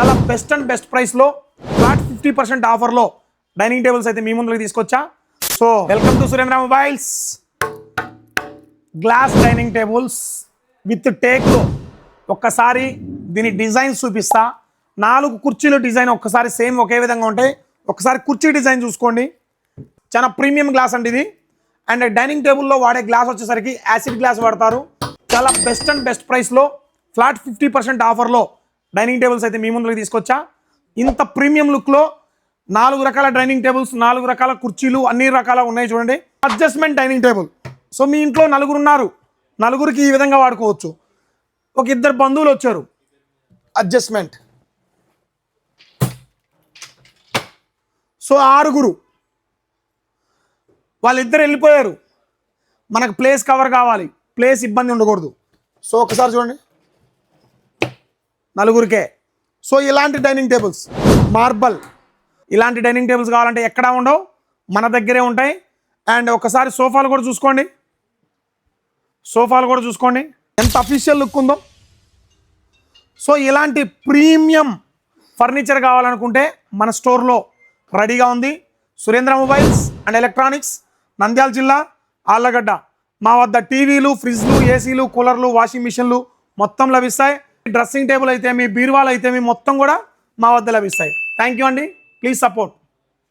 చాలా best and best ప్రైస్లో flat fifty percent ఆఫర్లో డైనింగ్ టేబుల్స్ అయితే మీ ముందుకు తీసుకొచ్చా. So welcome to Surendra Mobiles glass dining tables with టేక్లో ఒక్కసారి దీని డిజైన్ చూపిస్తా. నాలుగు కుర్చీల డిజైన్ ఒక్కసారి సేమ్ ఒకే విధంగా ఉంటాయి. ఒకసారి కుర్చీ డిజైన్ చూసుకోండి. చాలా ప్రీమియం గ్లాస్ అండి ఇది. అండ్ డైనింగ్ టేబుల్లో వాడే గ్లాస్ వచ్చేసరికి యాసిడ్ గ్లాస్ వాడతారు. చాలా బెస్ట్ అండ్ బెస్ట్ ప్రైస్లో ఫ్లాట్ ఫిఫ్టీ పర్సెంట్ ఆఫర్లో డైనింగ్ టేబుల్స్ అయితే మీ ముందుకు తీసుకొచ్చా? ఇంత ప్రీమియం లుక్లో నాలుగు రకాల డైనింగ్ టేబుల్స్ నాలుగు రకాల కుర్చీలు అన్ని రకాల ఉన్నాయి చూడండి. Adjustment dining table. సో మీ ఇంట్లో నలుగురు ఉన్నారు. నలుగురికి ఈ విధంగా వాడుకోవచ్చు. ఒక ఇద్దరు బంధువులు వచ్చారు. అడ్జస్ట్మెంట్. సో ఆరుగురు. వాళ్ళిద్దరు వెళ్ళిపోయారు. మనకు ప్లేస్ కవర్ కావాలి. ప్లేస్ ఇబ్బంది ఉండకూడదు. సో ఒకసారి చూడండి. నలుగురికే. సో ఇలాంటి డైనింగ్ టేబుల్స్ మార్బల్ ఇలాంటి డైనింగ్ టేబుల్స్ కావాలంటే ఎక్కడా ఉండవు మన దగ్గరే ఉంటాయి. అండ్ ఒకసారి సోఫాలు కూడా చూసుకోండి. సోఫాలు కూడా చూసుకోండి. ఎంత అఫీషియల్ లుక్ ఉందో. సో ఇలాంటి ప్రీమియం ఫర్నిచర్ కావాలనుకుంటే మన స్టోర్లో రెడీగా ఉంది. Surendra Mobiles and Electronics Nandyal జిల్లా ఆళ్ళగడ్డ మా వద్ద టీవీలు ఫ్రిడ్జ్లు ఏసీలు కూలర్లు వాషింగ్ మిషన్లు మొత్తం లభిస్తాయి. డ్రెస్సింగ్ టేబుల్ అయితే మీ బీరువాలు అయితే మీ మొత్తం కూడా మా వద్ద లభిస్తాయి. థ్యాంక్ యూ అండి. Please support